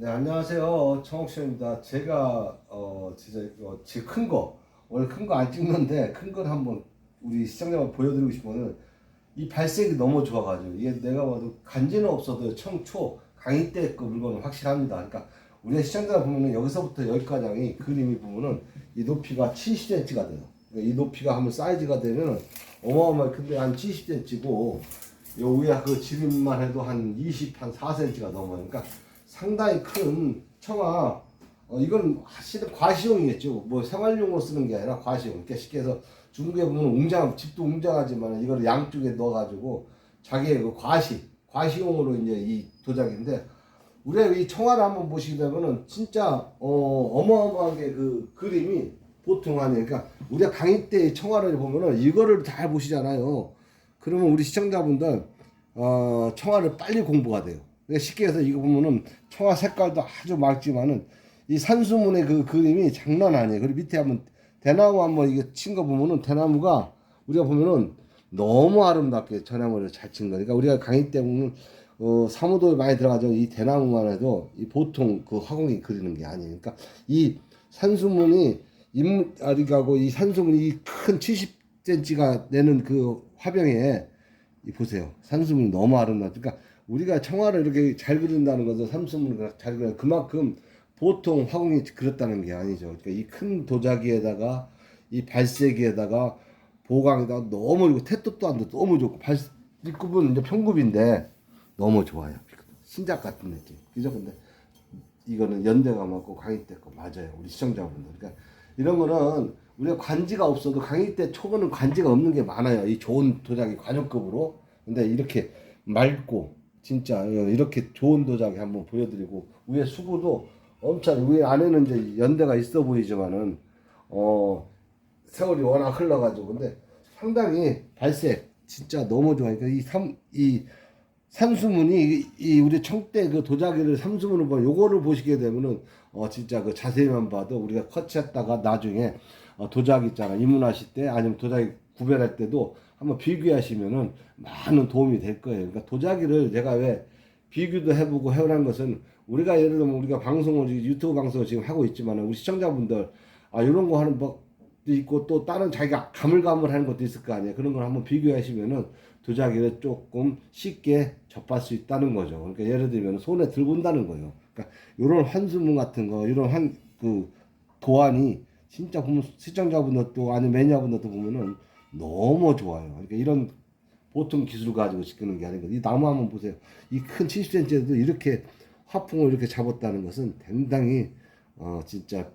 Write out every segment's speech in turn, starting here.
네 안녕하세요 청옥씨입니다. 제가 어 진짜 이거 제일 큰거 원래 큰 거 안 찍는데 큰 걸 한번 우리 시청자분 보여드리고 싶으면은 이 발색이 너무 좋아가지고 이게 내가 봐도 간지는 없어도 청초 강의 때 그 물건은 확실합니다. 그러니까 우리 시청자 보면은 여기서부터 여기까지 이 그림이 보면은 이 높이가 70cm가 돼요. 그러니까 이 높이가 한번 사이즈가 되면은 어마어마하게 큰데 한 70cm고 요 위에 그 지름만 해도 한 20, 한 4cm가 넘어요. 그러니까 상당히 큰 청아, 어, 이건 사실은 과시용이겠죠. 뭐 생활용으로 쓰는 게 아니라 과시용. 그러니까 쉽게 해서 중국에 보면 웅장, 집도 웅장하지만 이걸 양쪽에 넣어가지고 자기의 그 과시, 과시용으로 이제 이 도자기인데 우리가 이 청아를 한번 보시게 되면은 진짜 어, 어마어마하게 그 그림이 보통 아니에요. 그러니까 우리가 강의 때 청아를 보면은 이거를 잘 보시잖아요. 그러면 우리 시청자분들 어, 청아를 빨리 공부가 돼요. 그러니까 쉽게 해서 이거 보면은 청아 색깔도 아주 맑지만은 이 산수문의 그 그림이 장난 아니에요. 그리고 밑에 한번 대나무 한번 이게 친 거 보면은 대나무가 우리가 보면은 너무 아름답게 전나무를 잘 친 거니까 우리가 강의 때 보면 어, 사무도에 많이 들어가죠. 이 대나무만 해도 이 보통 그 화공이 그리는 게 아니에요. 그러니까 이 산수문이 인물가고 이 산수문이 큰 70cm가 내는 그 화병에 이 보세요. 산수문이 너무 아름답. 그러니까 우리가 청화를 이렇게 잘 그린다는 것은 산수문을 잘 그려 그만큼 보통 화공이 그렸다는 게 아니죠. 그러니까 이 큰 도자기에다가 이 발색에다가 보강에다가 너무 이거 안 돼. 너무 좋고 발 B급은 이제 평급인데 너무 좋아요. 신작 같은 느낌. 그죠? 근데 이거는 연대가 맞고 강의 때 거 맞아요. 우리 시청자분들. 그러니까 이런 거는 우리가 관지가 없어도 강의 때 초보는 관지가 없는 게 많아요. 이 좋은 도자기 관용급으로. 근데 이렇게 맑고 진짜 이렇게 좋은 도자기 한번 보여드리고 위에 수구도 엄청 위에 안에는 이제 연대가 있어 보이지만은 어 세월이 워낙 흘러가지고 근데 상당히 발색 진짜 너무 좋아요. 이삼이 삼수문이 이, 이 우리 청대 그 도자기를 삼수문을 보 요거를 보시게 되면은 어 진짜 그 자세히만 봐도 우리가 커치했다가 나중에 어 도자기 있잖아 입문하실 때 아니면 도자기 구별할 때도 한번 비교하시면은 많은 도움이 될 거예요. 그러니까 도자기를 제가 왜 비교도 해보고 해오라는 것은 우리가 예를 들면 우리가 방송을 유튜브 방송을 지금 하고 있지만 우리 시청자분들 아 이런 거 하는 법도 있고 또 다른 자기가 가물가물하는 것도 있을 거 아니에요. 그런 걸 한번 비교하시면은 도자기를 조금 쉽게 접할 수 있다는 거죠. 그러니까 예를 들면 손에 들고 온다는 거예요. 그러니까 이런 환수문 같은 거, 이런 한 그 도안이 진짜 보면 시청자분들도 아니 매니아분들도 보면은 너무 좋아요. 그러니까 이런 보통 기술 가지고 짓는 게 아니고 이 나무 한번 보세요. 이 큰 70cm에도 이렇게 화풍을 이렇게 잡았다는 것은 상당히 어 진짜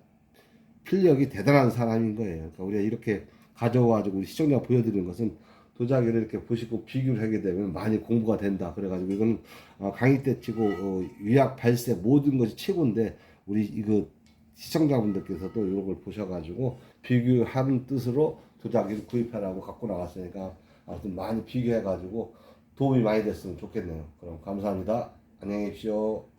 필력이 대단한 사람인 거예요. 그러니까 우리가 이렇게 가져와가지고 우리 시청자 보여드리는 것은 도자기를 이렇게 보시고 비교를 하게 되면 많이 공부가 된다. 그래가지고 이건 어, 강의 때 치고 어, 위약 발색 모든 것이 최고인데 우리 이거 시청자분들께서도 이런 걸 보셔가지고 비교하는 뜻으로 도자기를 구입하라고 갖고 나갔으니까 아무튼 많이 비교해가지고 도움이 많이 됐으면 좋겠네요. 그럼 감사합니다. 안녕히 계십시오.